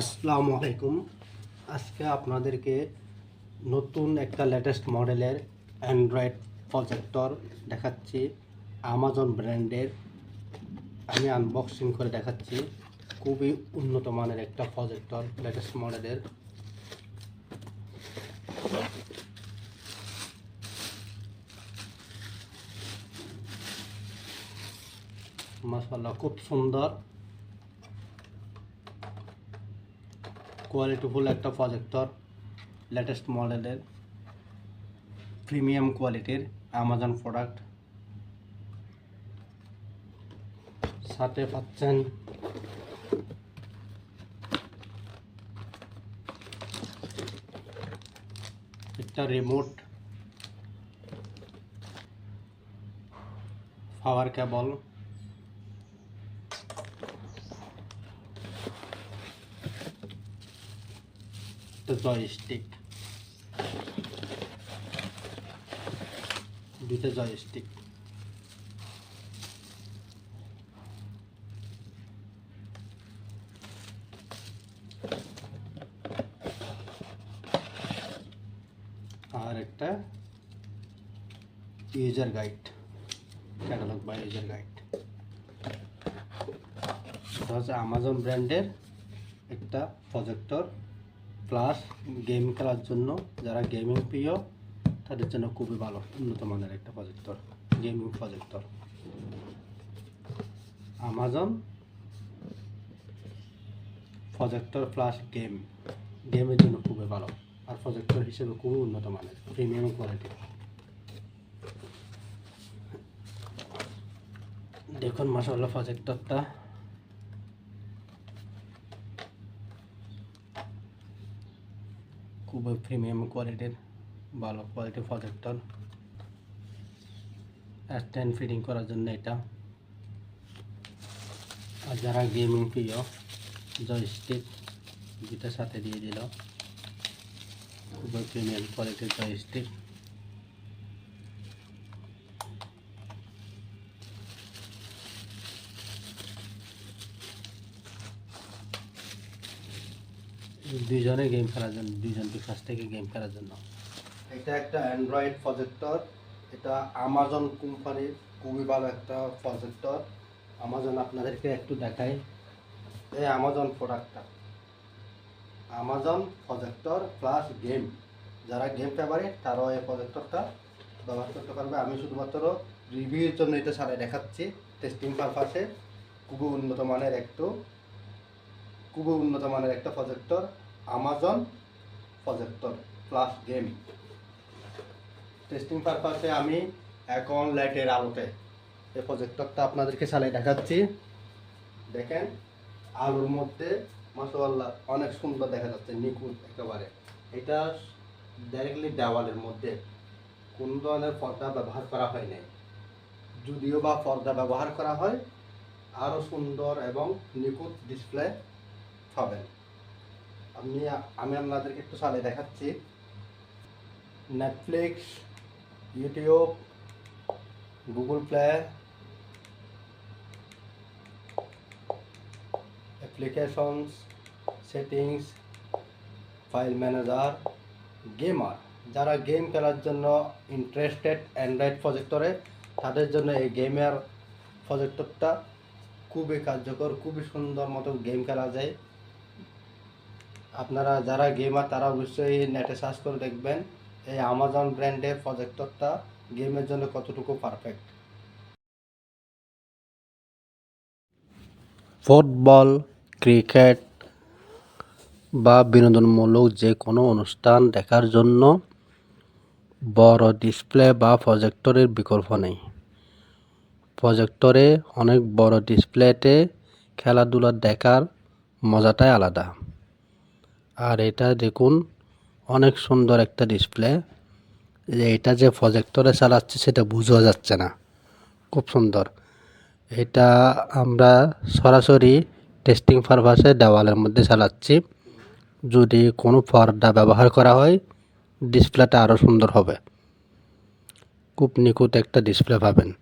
আসসালামু আলাইকুম। আজকে আপনাদেরকে নতুন একটা লেটেস্ট মডেলের অ্যান্ড্রয়েড প্রজেক্টর দেখাচ্ছি আমাজন ব্র্যান্ডের আমি আনবক্সিং করে দেখাচ্ছি, খুবই উন্নত মানের একটা প্রজেক্টর লেটেস্ট মডেলের মাসাল্লাহ খুব সুন্দর। কোয়ালিটিফুল একটা প্রজেক্টর লেটেস্ট মডেলের প্রিমিয়াম কোয়ালিটির অ্যামাজন প্রোডাক্ট সাথে পাচ্ছেন একটা রিমোট পাওয়ার কেবল একটা জয়স্টিক দুইটা জয়স্টিক আর একটা ইউজার গাইড ক্যাটালগ বা ইউজার গাইড এটা হচ্ছে আমাজন ব্র্যান্ডের একটা প্রজেক্টর প্লাস গেম খেলার জন্য যারা গেমিং প্রিয়, তাদের জন্য খুবই ভালো, উন্নত মানের একটা projector gaming projector Amazon projector plus game গেমের জন্য খুবই ভালো, আর প্রজেক্টর হিসেবে খুবই উন্নত মানের প্রিমিয়াম কোয়ালিটি দেখুন মাসাল্লাহ প্রজেক্টরটা খুবই প্রিমিয়াম কোয়ালিটির ভালো কোয়ালিটির প্রজেক্টর স্ট্যান্ড ফিটিং করার জন্য এটা। আর যারা গেমিং প্রিয় জয়স্টিক দুটার সাথে দিয়ে দিল। খুবই প্রিমিয়াম কোয়ালিটির জয়স্টিক দুইজনে গেম খেলার জন্য দুইজন কাছ থেকে গেম খেলার জন্য। এটা একটা অ্যান্ড্রয়েড প্রজেক্টর এটা আমাজন কোম্পানির খুবই ভালো একটা প্রজেক্টর আমাজন আপনাদেরকে একটু দেখাই, এই আমাজন প্রোডাক্টটা আমাজন প্রজেক্টর প্লাস গেম যারা গেম ফেভারিট তারাও এই প্রজেক্টরটা ব্যবহার করতে পারবে। আমি শুধুমাত্র রিভিউর জন্য এটা সারাই দেখাচ্ছি। টেস্টিং পারপাসে খুবই উন্নত মানের একটু খুবই উন্নত মানের একটা projector Amazon projector plus game testing পারপাসে আমি এখন লাইটের আলোতে এই প্রজেক্টরটা আপনাদেরকে চালিয়ে দেখাচ্ছি। দেখেন, আলোর মধ্যে মাসাল্লাহ অনেক সুন্দর দেখা যাচ্ছে, নিখুঁত একেবারে। এটা ডাইরেক্টলি দেওয়ালের মধ্যে। কোন ধরনের পর্দা ব্যবহার করা হয় নাই। যদিও বা পর্দা ব্যবহার করা হয় আরও সুন্দর এবং নিখুঁত ডিসপ্লে পাবেন আমি আমি আপনাদেরকে একটু চালিয়ে দেখাচ্ছি। Netflix YouTube Google Play applications settings file manager gamer যারা গেম খেলার জন্য ইন্টারেস্টেড অ্যান্ড্রয়েড প্রজেক্টরে তাদের জন্য এই গেমের প্রজেক্টরটা খুবই কার্যকর, খুবই সুন্দর মতো গেম খেলা যায়। আপনারা যারা গেমার তারা অবশ্যই নেটে সার্চ করে দেখবেন এই আমাজন ব্র্যান্ডের প্রজেক্টরটা গেমের জন্য কতটুকু পারফেক্ট ফুটবল ক্রিকেট বা বিনোদনমূলক যে কোনো অনুষ্ঠান দেখার জন্য বড় ডিসপ্লে বা প্রজেক্টরের বিকল্প নেই। প্রজেক্টরে অনেক বড় ডিসপ্লেতে খেলাধুলা দেখার মজাটাই আলাদা। আর এটা দেখুন, অনেক সুন্দর একটা ডিসপ্লে যে এটা যে প্রজেক্টরে চালাচ্ছে, সেটা বোঝা যাচ্ছে না। খুব সুন্দর। এটা আমরা সরাসরি টেস্টিং পারপাসে দেওয়ালের মধ্যে চালাচ্ছি। যদি কোনো পর্দা ব্যবহার করা হয় ডিসপ্লেটা আরও সুন্দর হবে। খুব নিখুঁত একটা ডিসপ্লে পাবেন।